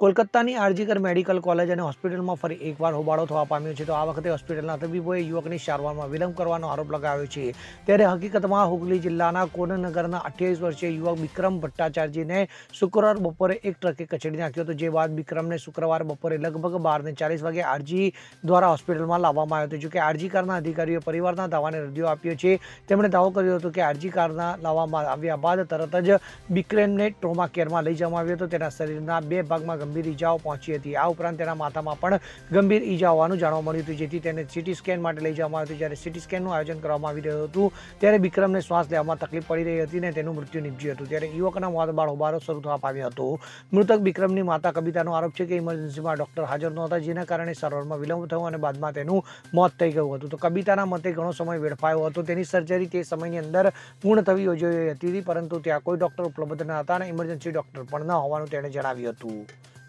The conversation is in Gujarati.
કોલકાતાની આરજીકર મેડિકલ કોલેજ અને હોસ્પિટલમાં ફરી એકવાર હોબાળો થવા પામ્યો છે. તો આ વખતે હોસ્પિટલના તબીબોએ યુવકની સારવારમાં વિલંબ કરવાનો આરોપ લગાવ્યો છે. ત્યારે હકીકતમાં હુગલી જિલ્લાના કોનનગરના અઠ્યાવીસ વર્ષીય યુવક વિક્રમ ભટ્ટાચાર્યજીને શુક્રવાર બપોરે એક ટ્રકે કચડી નાખ્યો હતો, જે બાદ વિક્રમને શુક્રવાર બપોરે લગભગ બારને ચાલીસ વાગે આરજી દ્વારા હોસ્પિટલમાં લાવવામાં આવ્યો હતો. જોકે આરજીકારના અધિકારીઓએ પરિવારના દાવાને રદિયો આપ્યો છે. તેમણે દાવો કર્યો હતો કે આરજી કારના લાવવામાં આવ્યા બાદ તરત જ વિક્રમને ટ્રોમા કેરમાં લઈ જવામાં આવ્યો હતો. તેના શરીરના બે ભાગમાં ગંભીર ઈજાઓ પહોંચી હતી. આ ઉપરાંત તેના માથામાં પણ ગંભીર ઈજા હોવાનું જાણવા મળ્યું હતું. જેથી તેને સિટી સ્કેન માટે લઈ જવામાં આવ્યું હતું. જ્યારે સીટી સ્કેનનું આયોજન કરવામાં આવી રહ્યું હતું, ત્યારે વિક્રમને શ્વાસ લેવામાં તકલીફ પડી રહી હતી ને તેનું મૃત્યુ નીપજ્યું હતું. ત્યારે યુવકના મોત બાળ હોબાળો શરૂ થવા પામ્યો હતો. મૃતક વિક્રમની માતા કવિતાનો આરોપ છે કે ઇમરજન્સીમાં ડોક્ટર હાજર નહોતા, જેના કારણે સર્વરમાં વિલંબ થયો અને બાદમાં તેનું મોત થઈ ગયું હતું. તો કવિતાના મતે ઘણો સમય વેડફાયો હતો. તેની સર્જરી તે સમયની અંદર પૂર્ણ થવી યોજાઈ હતી, પરંતુ ત્યાં કોઈ ડોક્ટર ઉપલબ્ધ ન હતા અને ઇમરજન્સી ડોક્ટર પણ ન હોવાનું તેણે જણાવ્યું હતું.